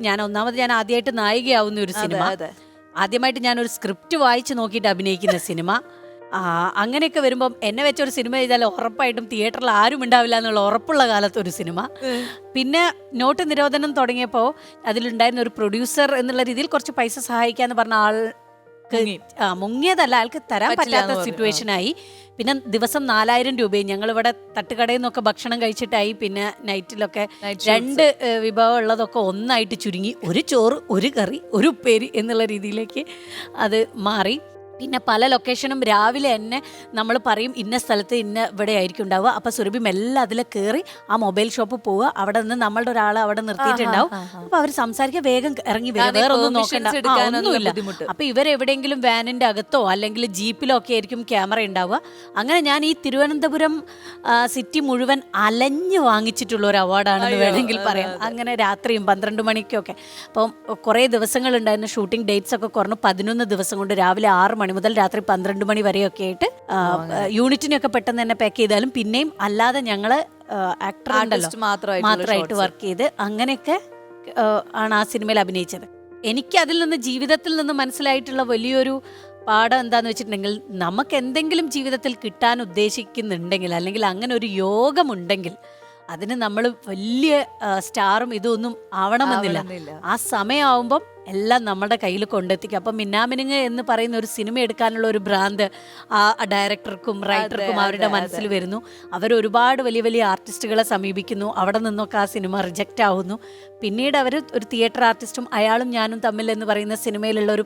ഞാൻ ഒന്നാമത് ഞാൻ ആദ്യമായിട്ട് നായികയാവുന്ന ഒരു സിനിമ. ആദ്യമായിട്ട് ഞാൻ ഒരു സ്ക്രിപ്റ്റ് വായിച്ച് നോക്കിയിട്ട് അഭിനയിക്കുന്ന സിനിമ. അങ്ങനെയൊക്കെ വരുമ്പം എന്നെ വെച്ചൊരു സിനിമ ചെയ്താൽ ഉറപ്പായിട്ടും തിയേറ്ററിൽ ആരും ഉണ്ടാവില്ല എന്നുള്ള ഉറപ്പുള്ള കാലത്ത് ഒരു സിനിമ. പിന്നെ നോട്ട് നിരോധനം തുടങ്ങിയപ്പോൾ അതിലുണ്ടായിരുന്ന ഒരു പ്രൊഡ്യൂസർ എന്നുള്ള രീതിയിൽ കുറച്ച് പൈസ സഹായിക്കാന്ന് പറഞ്ഞ ആൾക്ക് ആ, മുങ്ങിയതല്ല അയാൾക്ക് തരാൻ പറ്റാത്ത സിറ്റുവേഷൻ ആയി. പിന്നെ ദിവസം നാലായിരം രൂപയും ഞങ്ങൾ ഇവിടെ തട്ടുകടയിൽ നിന്നൊക്കെ ഭക്ഷണം കഴിച്ചിട്ടായി. പിന്നെ നൈറ്റിലൊക്കെ രണ്ട് വിഭവം ഉള്ളതൊക്കെ ഒന്നായിട്ട് ചുരുങ്ങി. ഒരു ചോറ് ഒരു കറി ഒരു ഉപ്പേരി എന്നുള്ള രീതിയിലേക്ക് അത് മാറി. പിന്നെ പല ലൊക്കേഷനും രാവിലെ തന്നെ നമ്മൾ പറയും ഇന്ന സ്ഥലത്ത് ഇന്ന ഇവിടെ ആയിരിക്കും ഉണ്ടാവുക. അപ്പൊ സുരഭി മെല്ലെ അതിൽ കയറി ആ മൊബൈൽ ഷോപ്പ് പോവുക. അവിടെ നിന്ന് നമ്മളുടെ ഒരാൾ അവിടെ നിർത്തിയിട്ടുണ്ടാവും. ആഹാ, ആഹാ. അപ്പൊ അവർ സംസാരിക്കാൻ വേഗം ഇറങ്ങി വരും. വേറെ ഒന്നും നോക്കണ്ട. ആ, ഒന്നുമില്ല. ബുദ്ധിമുട്ട്. അപ്പൊ ഇവരെവിടെയെങ്കിലും വാനിന്റെ അകത്തോ അല്ലെങ്കിൽ ജീപ്പിലോ ഒക്കെ ആയിരിക്കും ക്യാമറ ഉണ്ടാവുക. അങ്ങനെ ഞാൻ ഈ തിരുവനന്തപുരം ആ, സിറ്റി മുഴുവൻ അലഞ്ഞു വാങ്ങിച്ചിട്ടുള്ള ഒരു അവാർഡാണെന്ന് വേണമെങ്കിൽ പറയാം. അങ്ങനെ രാത്രിയും പന്ത്രണ്ട് മണിക്കൊക്കെ. അപ്പം കുറേ ദിവസങ്ങൾ ഉണ്ടായിരുന്ന ഷൂട്ടിംഗ് ഡേറ്റ്സ് ഒക്കെ കുറഞ്ഞു. പതിനൊന്ന് ദിവസം കൊണ്ട് രാവിലെ ആറ് മണി മുതൽ രാത്രി പന്ത്രണ്ട് മണി വരെയൊക്കെ ആയിട്ട് യൂണിറ്റിനൊക്കെ പെട്ടെന്ന് തന്നെ പാക്ക് ചെയ്താലും പിന്നെയും അല്ലാതെ ഞങ്ങൾ ആക്ടർ മാത്രമായിട്ട്. വർക്ക് ചെയ്ത് അങ്ങനെയൊക്കെ ആണ് ആ സിനിമയിൽ അഭിനയിച്ചത് എനിക്ക് അതിൽ നിന്ന് ജീവിതത്തിൽ നിന്ന് മനസ്സിലായിട്ടുള്ള വലിയൊരു പാഠം എന്താന്ന് വെച്ചിട്ടുണ്ടെങ്കിൽ നമുക്ക് എന്തെങ്കിലും ജീവിതത്തിൽ കിട്ടാൻ ഉദ്ദേശിക്കുന്നുണ്ടെങ്കിൽ അല്ലെങ്കിൽ അങ്ങനെ ഒരു യോഗമുണ്ടെങ്കിൽ അതിന് നമ്മൾ വലിയ സ്റ്റാറും ഇതൊന്നും ആവണമെന്നില്ല. ആ സമയമാവുമ്പം എല്ലാം നമ്മുടെ കയ്യിൽ കൊണ്ടെത്തിക്കും. അപ്പം മിന്നാമിനുങ്ങ് എന്ന് പറയുന്ന ഒരു സിനിമ എടുക്കാനുള്ള ഒരു ഭ്രാന്ത് ആ ഡയറക്ടർക്കും റൈറ്റർക്കും അവരുടെ. മനസ്സിൽ വരുന്നു. അവർ ഒരുപാട് വലിയ വലിയ ആർട്ടിസ്റ്റുകളെ സമീപിക്കുന്നു. അവിടെ നിന്നൊക്കെ ആ സിനിമ റിജക്റ്റ് ആവുന്നു. പിന്നീട് അവർ ഒരു തിയേറ്റർ ആർട്ടിസ്റ്റും അയാളും ഞാനും തമ്മിൽ എന്ന് പറയുന്ന സിനിമയിലുള്ള ഒരു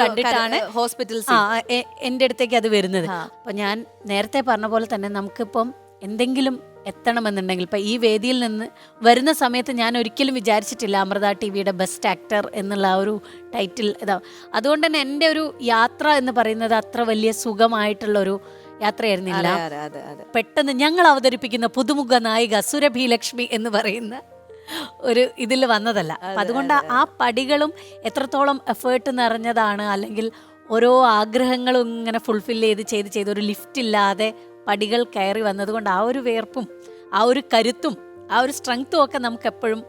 കണ്ടിട്ടാണ് ഹോസ്പിറ്റൽ എന്റെ അടുത്തേക്ക് അത് വരുന്നത്. അപ്പൊ ഞാൻ നേരത്തെ പറഞ്ഞ പോലെ തന്നെ നമുക്കിപ്പം എന്തെങ്കിലും എത്തണമെന്നുണ്ടെങ്കിൽ ഇപ്പം ഈ വേദിയിൽ നിന്ന് വരുന്ന സമയത്ത് ഞാൻ ഒരിക്കലും വിചാരിച്ചിട്ടില്ല അമൃത ടി വിയുടെ ബെസ്റ്റ് ആക്ടർ എന്നുള്ള ആ ഒരു ടൈറ്റിൽ ഇതാ. അതുകൊണ്ട് തന്നെ എന്റെ ഒരു യാത്ര എന്ന് പറയുന്നത് അത്ര വലിയ സുഖമായിട്ടുള്ള ഒരു യാത്രയായിരുന്നില്ല. പെട്ടെന്ന് ഞങ്ങൾ അവതരിപ്പിക്കുന്ന പുതുമുഖ നായിക സുരഭി ലക്ഷ്മി എന്ന് പറയുന്ന ഒരു ഇതിൽ വന്നതല്ല. അതുകൊണ്ട് ആ പടികളും എത്രത്തോളം എഫേർട്ട് നിറഞ്ഞതാണ് അല്ലെങ്കിൽ ഓരോ ആഗ്രഹങ്ങളും ഇങ്ങനെ ഫുൾഫിൽ ചെയ്ത് ചെയ്ത് ചെയ്ത് ഒരു ലിഫ്റ്റ് ഇല്ലാതെ പടികൾ കയറി വന്നതുകൊണ്ട് ആ ഒരു വേർപ്പും ആ ഒരു കരുത്തും ആ ഒരു സ്ട്രെങ്ത്തും ഒക്കെ നമുക്ക് എപ്പോഴും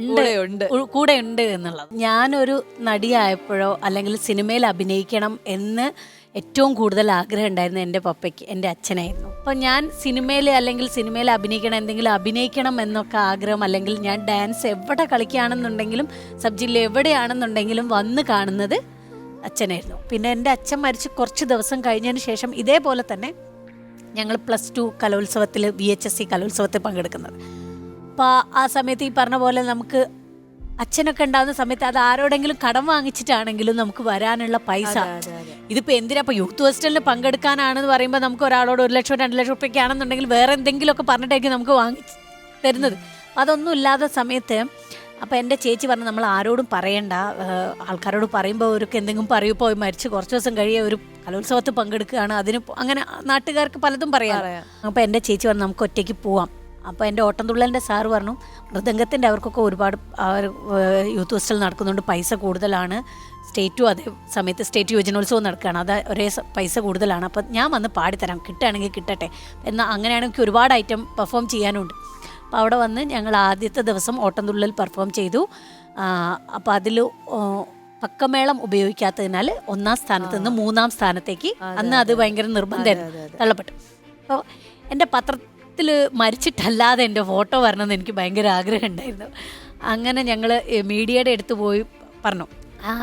ഉണ്ട് കൂടെ ഉണ്ട് എന്നുള്ളത്. ഞാനൊരു നടിയായപ്പോഴോ അല്ലെങ്കിൽ സിനിമയിൽ അഭിനയിക്കണം എന്ന് ഏറ്റവും കൂടുതൽ ആഗ്രഹം ഉണ്ടായിരുന്നത് എന്റെ പപ്പയ്ക്ക് എന്റെ അച്ഛനായിരുന്നു. അപ്പോൾ ഞാൻ സിനിമയിൽ അല്ലെങ്കിൽ സിനിമയിൽ അഭിനയിക്കണം എന്തെങ്കിലും അഭിനയിക്കണം എന്നൊക്കെ ആഗ്രഹം അല്ലെങ്കിൽ ഞാൻ ഡാൻസ് എവിടെ കളിക്കുകയാണെന്നുണ്ടെങ്കിലും സബ് ജില്ല എവിടെയാണെന്നുണ്ടെങ്കിലും വന്ന് കാണുന്നത് അച്ഛനായിരുന്നു. പിന്നെ എന്റെ അച്ഛൻ മരിച്ച് കുറച്ച് ദിവസം കഴിഞ്ഞതിന് ശേഷം ഇതേപോലെ തന്നെ ഞങ്ങൾ പ്ലസ് ടു കലോത്സവത്തിൽ വി എച്ച് എസ് സി കലോത്സവത്തിൽ പങ്കെടുക്കുന്നത്. അപ്പോൾ ആ സമയത്ത് ഈ പറഞ്ഞ പോലെ നമുക്ക് അച്ഛനൊക്കെ ഉണ്ടാകുന്ന സമയത്ത് അത് ആരോടെങ്കിലും കടം വാങ്ങിച്ചിട്ടാണെങ്കിലും നമുക്ക് വരാനുള്ള പൈസ. ഇതിപ്പോൾ എന്തിനാ? അപ്പോൾ യൂത്ത് ഫെസ്റ്റിവലിന് പങ്കെടുക്കാനാണെന്ന് പറയുമ്പോൾ നമുക്ക് ഒരാളോട് ഒരു ലക്ഷം രണ്ട് ലക്ഷം റുപ്യൊക്കെ ആണെന്നുണ്ടെങ്കിൽ വേറെ എന്തെങ്കിലുമൊക്കെ പറഞ്ഞിട്ടായിരിക്കും നമുക്ക് വാങ്ങി തരുന്നത്. അതൊന്നും ഇല്ലാത്ത സമയത്ത് അപ്പൊ എന്റെ ചേച്ചി പറഞ്ഞു നമ്മൾ ആരോടും പറയണ്ട. ആൾക്കാരോട് പറയുമ്പോൾ അവർക്ക് എന്തെങ്കിലും പറയൂ. പോയി മരിച്ച് കുറച്ച് ദിവസം കഴിയെ ഒരു കലോത്സവത്തിൽ പങ്കെടുക്കുകയാണ്. അതിന് അങ്ങനെ നാട്ടുകാർക്ക് പലതും പറയാം. പറയാം. അപ്പോൾ എന്റെ ചേച്ചി പറഞ്ഞു നമുക്ക് ഒറ്റയ്ക്ക് പോവാം. അപ്പോൾ എന്റെ ഓട്ടംതുള്ളലിന്റെ സാറ് പറഞ്ഞു മൃദംഗത്തിന്റെ അവർക്കൊക്കെ ഒരുപാട് ആ യൂത്ത് ഹോസ്റ്റൽ നടക്കുന്നുണ്ട് പൈസ കൂടുതലാണ്. സ്റ്റേറ്റും അതേ സമയത്ത് സ്റ്റേറ്റ് യുവജനോത്സവം നടക്കുകയാണ്. അത് ഒരേ പൈസ കൂടുതലാണ്. അപ്പോൾ ഞാൻ വന്ന് പാടിത്തരാം. കിട്ടുകയാണെങ്കിൽ കിട്ടട്ടെ. എന്നാൽ അങ്ങനെയാണെങ്കിൽ ഒരുപാട് ഐറ്റം പെർഫോം ചെയ്യാനുണ്ട്. അപ്പോൾ അവിടെ വന്ന് ഞങ്ങൾ ആദ്യത്തെ ദിവസം ഓട്ടംതുള്ളൽ പെർഫോം ചെയ്തു. അപ്പോൾ അതിൽ പക്കമേളം ഉപയോഗിക്കാത്തതിനാൽ ഒന്നാം സ്ഥാനത്ത് നിന്ന് മൂന്നാം സ്ഥാനത്തേക്ക് അന്ന് അത് ഭയങ്കര നിർബന്ധമായിരുന്നു. തള്ളപ്പെട്ടു. അപ്പോൾ എന്റെ പത്രത്തിൽ മരിച്ചിട്ടല്ലാതെ എന്റെ ഫോട്ടോ വരണമെന്ന് എനിക്ക് ഭയങ്കര ആഗ്രഹം ഉണ്ടായിരുന്നു. അങ്ങനെ ഞങ്ങൾ മീഡിയയുടെ അടുത്ത് പോയി പറഞ്ഞു.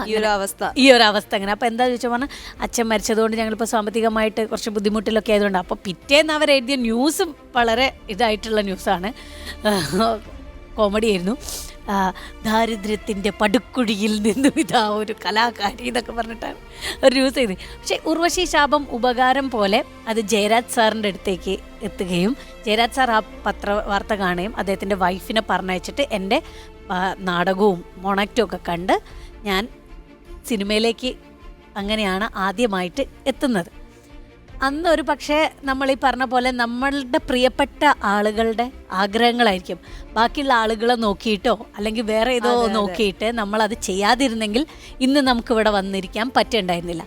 ഈ ഒരു അവസ്ഥ ഈ ഒരു അവസ്ഥ അങ്ങനെ. അപ്പോൾ എന്താ ചോദിച്ചാൽ പറഞ്ഞാൽ അച്ഛൻ മരിച്ചതുകൊണ്ട് ഞങ്ങളിപ്പോൾ സാമ്പത്തികമായിട്ട് കുറച്ച് ബുദ്ധിമുട്ടിലൊക്കെ ആയതുകൊണ്ട് അപ്പോൾ പിറ്റേന്ന് അവർ എഴുതിയ ന്യൂസും വളരെ ഇതായിട്ടുള്ള ന്യൂസാണ് കോമഡി ആയിരുന്നു. ദാരിദ്ര്യത്തിന്റെ ദാരിദ്ര്യത്തിന്റെ പടുക്കുഴിയിൽ നിന്നും ഇതാ ഒരു കലാകാരി എന്നൊക്കെ പറഞ്ഞിട്ടാണ് ഒരു ന്യൂസ് ചെയ്ത് പക്ഷേ ഉർവശി ശാപം ഉപകാരം പോലെ അത് ജയരാജ് സാറിന്റെ അടുത്തേക്ക് എത്തുകയും ജയരാജ് സാർ ആ പത്ര വാർത്ത കാണുകയും അദ്ദേഹത്തിന്റെ വൈഫിനെ പറഞ്ഞയച്ചിട്ട് എന്റെ നാടകവും മൊണക്റ്റും ഒക്കെ കണ്ട് ഞാൻ സിനിമയിലേക്ക് അങ്ങനെയാണ് ആദ്യമായിട്ട് എത്തുന്നത്. അന്ന് ഒരു പക്ഷേ നമ്മൾ ഈ പറഞ്ഞ പോലെ നമ്മളുടെ പ്രിയപ്പെട്ട ആളുകളുടെ ആഗ്രഹങ്ങളായിരിക്കും. ബാക്കിയുള്ള ആളുകളെ നോക്കിയിട്ടോ അല്ലെങ്കിൽ വേറെ ഏതോ. നോക്കിയിട്ട് നമ്മൾ അത് ചെയ്യാതിരുന്നെങ്കിൽ ഇന്ന് നമുക്ക് ഇവിടെ വന്നിരിക്കാൻ പറ്റുണ്ടായിരുന്നില്ല.